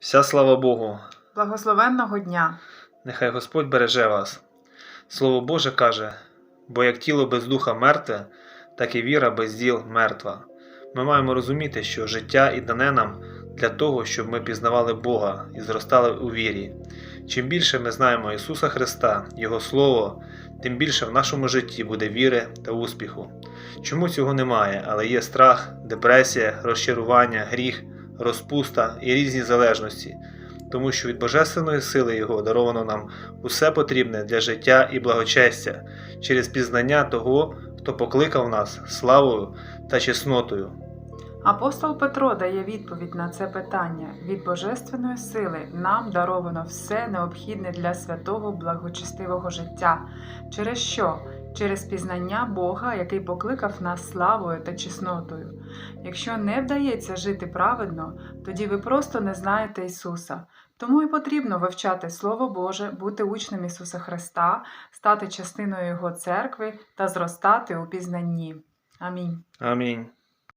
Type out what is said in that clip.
Вся слава Богу, Благословенного дня! нехай Господь береже вас. Слово Боже каже: бо як тіло без духа мертве, так і віра без діл мертва. Ми маємо розуміти, що життя і дане нам для того, щоб ми пізнавали Бога і зростали у вірі. Чим більше ми знаємо Ісуса Христа, Його Слово, тим більше в нашому житті буде віри та успіху. Чому цього немає, але є страх, депресія, розчарування, гріх, розпуста і різні залежності, тому що від Божественної сили Його даровано нам усе потрібне для життя і благочестя через пізнання того, хто покликав нас славою та чеснотою. Апостол Петро дає відповідь на це питання. Від Божественної сили нам даровано все необхідне для святого благочестивого життя. Через що? Через пізнання Бога, який покликав нас славою та чеснотою. Якщо не вдається жити праведно, тоді ви просто не знаєте Ісуса. Тому і потрібно вивчати Слово Боже, бути учнем Ісуса Христа, стати частиною Його церкви та зростати у пізнанні. Амінь. Амінь.